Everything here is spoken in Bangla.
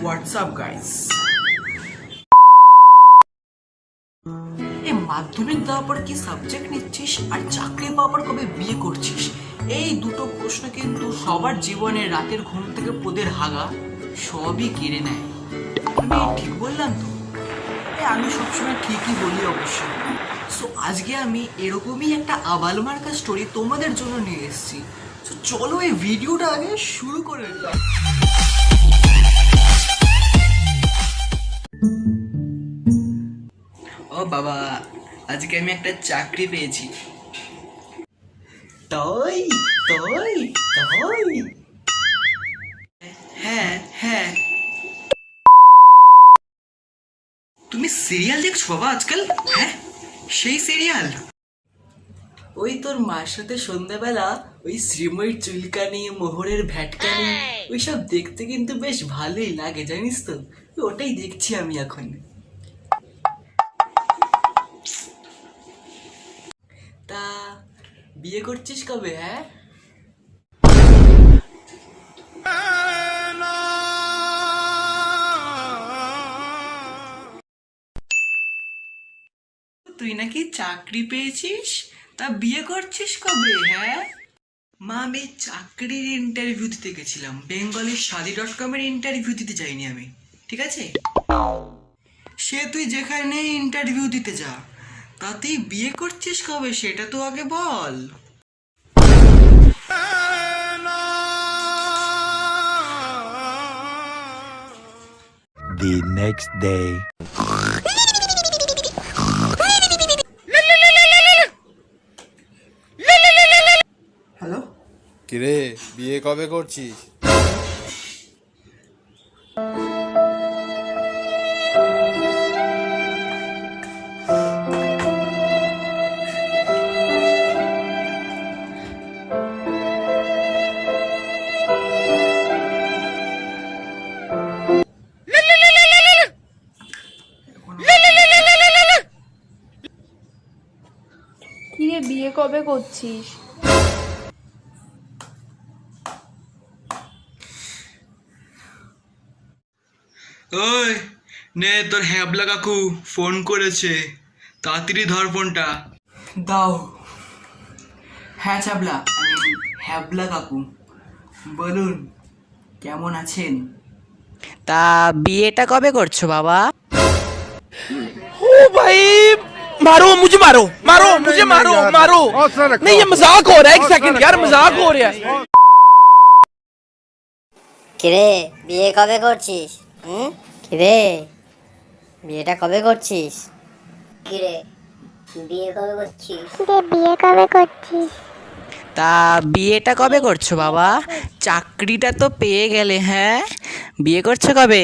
হোয়াটসঅ্যাপ গাইস মাধ্যমিক দেওয়ার পর কি সাবজেক্ট নিচ্ছিস? আর চাকরি পাওয়ার কবে বিয়ে করছিস? এই দুটো প্রশ্ন কিন্তু সবার জীবনে রাতের ঘুম থেকে পোদের হাগা সবই কেড়ে নেয়। আমি ঠিক বললাম তো? আমি সবসময় ঠিকই বলি অবশ্যই সো আজকে আমি এরকমই একটা আবাল মার্কা স্টোরি তোমাদের জন্য নিয়ে এসেছি। তো চলো এই ভিডিওটা আগে শুরু করে দিই। বাবা আজকে আমি একটা চাকরি পেয়েছি। তাই তাই তাই। হ্যাঁ হ্যাঁ। তুমি সিরিয়াল দেখছ বাবা আজকাল? হ্যাঁ সেই সিরিয়াল ওই তোর মার সাথে সন্ধ্যাবেলা ওই শ্রীময়ীর চুলকানি মোহরের ভ্যাটকানি ওইসব দেখতে কিন্তু বেশ ভালোই লাগে জানিস তো? ওটাই দেখছি আমি এখন। তা বিয়ে করছিস কবে হ্যাঁ? তুই নাকি চাকরি পেয়েছিস? তা বিয়ে করছিস কবে হ্যাঁ? মা, আমি চাকরির ইন্টারভিউ দিতে গেছিলাম। বেঙ্গলের শাদি ডট কমের ইন্টারভিউ দিতে যাইনি আমি, ঠিক আছে? সে তুই যেখানে ইন্টারভিউ দিতে যা। তাতেই বিয়ে করছিস কবে সেটা তো আগে বল। The next day. হ্যালো কিরে বিয়ে কবে করছিস? বিয়ে কবে করছিস? ওই নে তোর হ্যাবলা কাকু ফোন করেছে। তাড়াতাড়ি ধর ফোনটা। দাও। হ্যাঁ ছ্যাবলা হ্যাবলা কাকু। বলুন কেমন আছেন? তা বিয়েটা কবে করছ বাবা? ও ভাই मारो मुझे मारो मारो मुझे मारो मारो नहीं ये मजाक हो रहा है एक सेकंड यार मजाक हो रहा है কিরে বিয়ে কবে করছিস হুম কিরে বিয়েটা কবে করছিস কিরে বিয়ে কবে করছিস বিয়ে কবে করছিস তা বিয়েটা কবে করছো বাবা চাকরিটা তো পেয়ে গেলে হ্যাঁ বিয়ে করছো কবে